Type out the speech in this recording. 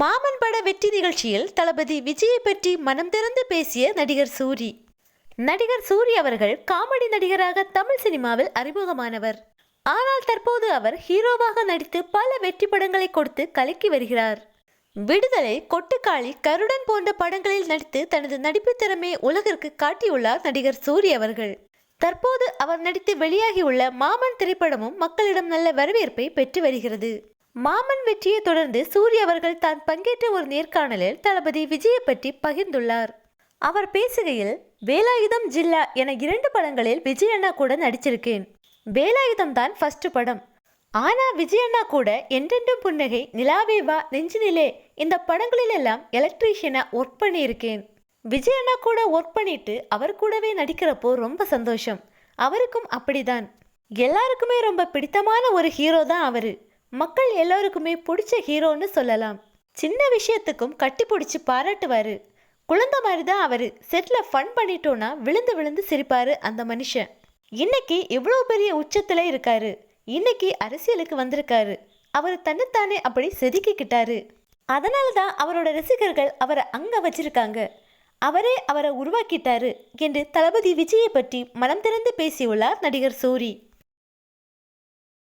மாமன் பட வெற்றி நிகழ்ச்சியில் தளபதி விஜயை பற்றி மனம் திறந்து பேசிய நடிகர் சூரி. நடிகர் சூரி அவர்கள் காமெடி நடிகராக தமிழ் சினிமாவில் அறிமுகமானவர். ஆனால் தற்போது அவர் ஹீரோவாக நடித்து பல வெற்றி படங்களை கொடுத்து கலக்கி வருகிறார். விடுதலை கொட்டுக்காளி கருடன் போன்ற படங்களில் நடித்து தனது நடிப்பு திறமையை உலகிற்கு காட்டியுள்ளார் நடிகர் சூரி அவர்கள். தற்போது அவர் நடித்து வெளியாகியுள்ள மாமன் திரைப்படமும் மக்களிடம் நல்ல வரவேற்பை பெற்று வருகிறது. மாமன் வெற்றியை தொடர்ந்து சூரிய அவர்கள் தான் பங்கேற்ற ஒரு நேர்காணலில் தளபதி விஜயை பற்றி பகிர்ந்துள்ளார். அவர் பேசுகையில் வேலாயுதம் ஜில்லா என இரண்டு படங்களில் விஜய் அண்ணா கூட நடிச்சிருக்கேன். வேலாயுதம் தான் ஃபர்ஸ்ட் படம். ஆனா விஜய் அண்ணா கூட என்றென்றும் புன்னகை நிலாவே வா நெஞ்சினிலே. இந்த படங்களிலெல்லாம் எலக்ட்ரீஷியனா ஒர்க் பண்ணியிருக்கேன். விஜய் அண்ணா கூட ஒர்க் பண்ணிட்டு அவர் கூடவே நடிக்கிறப்போ ரொம்ப சந்தோஷம். அவருக்கும் அப்படிதான். எல்லாருக்குமே ரொம்ப பிடித்தமான ஒரு ஹீரோ தான் அவரு. மக்கள் எல்லோருக்குமே பிடிச்ச ஹீரோன்னு சொல்லலாம். சின்ன விஷயத்துக்கும் கட்டி பிடிச்சி பாராட்டுவார். குழந்தை மாதிரி தான் அவர். செட்டில் ஃபன் பண்ணிட்டோன்னா விழுந்து விழுந்து சிரிப்பார் அந்த மனுஷன். இன்னைக்கு இவ்வளோ பெரிய உச்சத்தில் இருக்காரு. இன்னைக்கு அரசியலுக்கு வந்திருக்காரு. அவர் தன்னைத்தானே அப்படி செதுக்கிக்கிட்டாரு. அதனால தான் அவரோட ரசிகர்கள் அவரை அங்கே வச்சிருக்காங்க. அவரே அவரை உருவாக்கிட்டாரு என்று தளபதி விஜயை பற்றி மனம் திறந்து பேசியுள்ளார் நடிகர் சூரி.